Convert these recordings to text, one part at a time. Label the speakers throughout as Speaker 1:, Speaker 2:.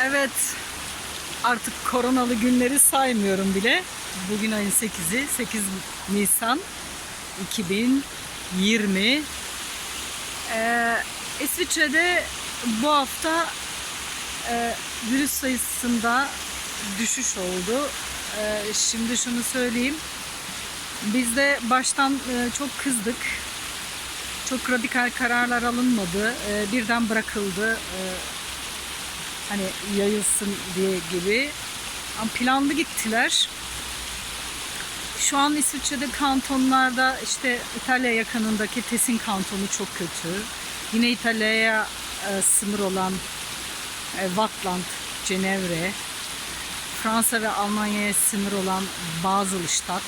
Speaker 1: Evet. Artık koronalı günleri saymıyorum bile. Bugün ayın 8'i. 8 Nisan 2020. Ee, İsviçre'de bu hafta e, virüs sayısında düşüş oldu. Ee, şimdi şunu söyleyeyim. Biz de baştan e, çok kızdık. Çok radikal kararlar alınmadı. Ee, birden bırakıldı. Ee, hani yayılsın diye gibi. Ama planlı gittiler. Şu an İsviçre'de kantonlarda işte İtalya yakınındaki Tessin kantonu çok kötü. Yine İtalya'ya e, sınır olan e, Wattland, Cenevre, Fransa ve Almanya'ya sınır olan Baselstadt.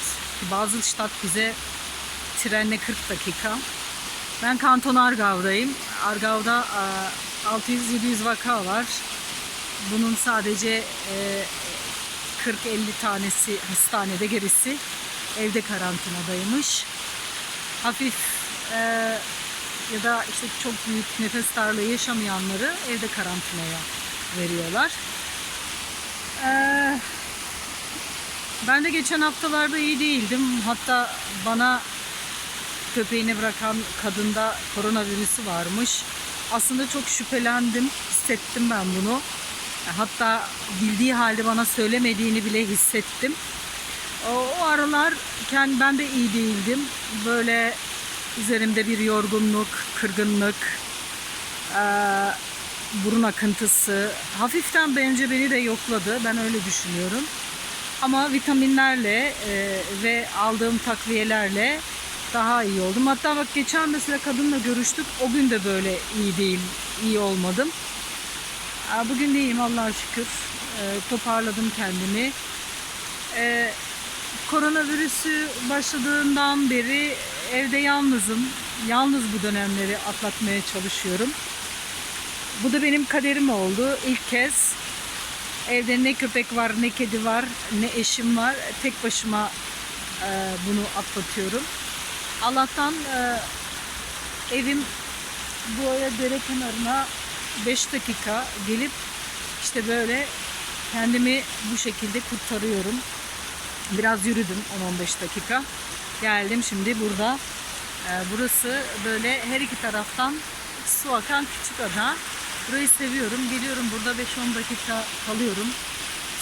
Speaker 1: Baselstadt bize trenle 40 dakika. Ben kanton Argav'dayım. Argav'da e, 600-700 vaka var. Bunun sadece e, 40-50 tanesi hastanede gerisi evde karantinadaymış. Hafif e, ya da işte çok büyük nefes darlığı yaşamayanları evde karantinaya veriyorlar. E, ben de geçen haftalarda iyi değildim. Hatta bana köpeğini bırakan kadında koronavirüsü varmış. Aslında çok şüphelendim, hissettim ben bunu. Hatta bildiği halde bana söylemediğini bile hissettim. O, o aralar kendi ben de iyi değildim. Böyle üzerimde bir yorgunluk, kırgınlık, eee, burun akıntısı. Hafiften bence beni de yokladı. Ben öyle düşünüyorum. Ama vitaminlerle eee, ve aldığım takviyelerle daha iyi oldum. Hatta bak geçen mesela kadınla görüştük. O gün de böyle iyi değil, iyi olmadım. Bugün iyiyim Allah'a şükür. Ee, toparladım kendimi. Ee, koronavirüsü başladığından beri evde yalnızım. Yalnız bu dönemleri atlatmaya çalışıyorum. Bu da benim kaderim oldu. İlk kez evde ne köpek var, ne kedi var, ne eşim var. Tek başıma e, bunu atlatıyorum. Allah'tan e, evim bu ara dere kenarına 5 dakika gelip işte böyle kendimi bu şekilde kurtarıyorum. Biraz yürüdüm 10-15 dakika. Geldim şimdi burada. Ee, burası böyle her iki taraftan su akan küçük ada. Burayı seviyorum. Geliyorum burada 5-10 dakika kalıyorum.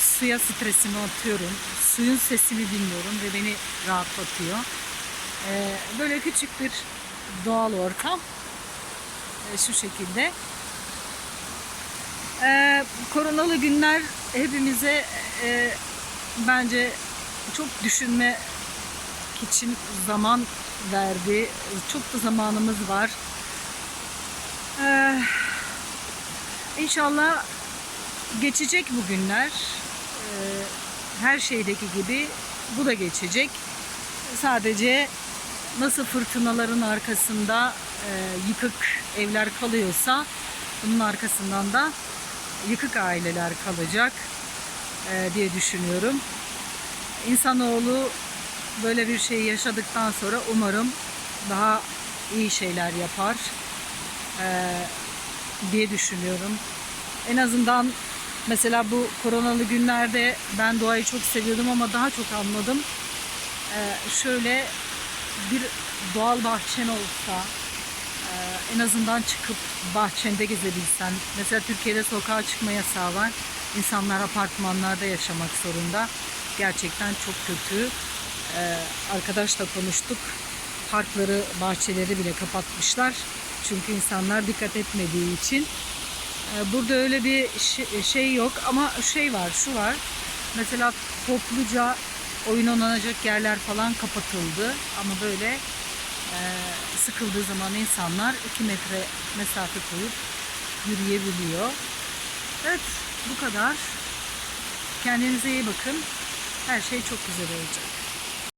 Speaker 1: Suya stresimi atıyorum. Suyun sesini dinliyorum ve beni rahatlatıyor. Ee, böyle küçük bir doğal ortam. Ee, şu şekilde. Ee, koronalı günler hepimize e, bence çok düşünme için zaman verdi. Çok da zamanımız var. Ee, inşallah geçecek bu günler. Ee, her şeydeki gibi bu da geçecek. Sadece nasıl fırtınaların arkasında e, yıkık evler kalıyorsa bunun arkasından da yıkık aileler kalacak e, diye düşünüyorum. İnsanoğlu böyle bir şeyi yaşadıktan sonra umarım daha iyi şeyler yapar e, diye düşünüyorum. En azından mesela bu koronalı günlerde ben doğayı çok seviyordum ama daha çok anladım. E, şöyle bir doğal bahçen olsa, en azından çıkıp bahçende gezebilsen. Mesela Türkiye'de sokağa çıkma yasağı var. İnsanlar apartmanlarda yaşamak zorunda. Gerçekten çok kötü. Ee, arkadaşla konuştuk. Parkları, bahçeleri bile kapatmışlar. Çünkü insanlar dikkat etmediği için. Ee, burada öyle bir şey- yok ama şey var, şu var. Mesela topluca oyun oynanacak yerler falan kapatıldı. Ama böyle ee, sıkıldığı zaman insanlar 2 metre mesafe koyup yürüyebiliyor. Evet bu kadar. Kendinize iyi bakın. Her şey çok güzel olacak.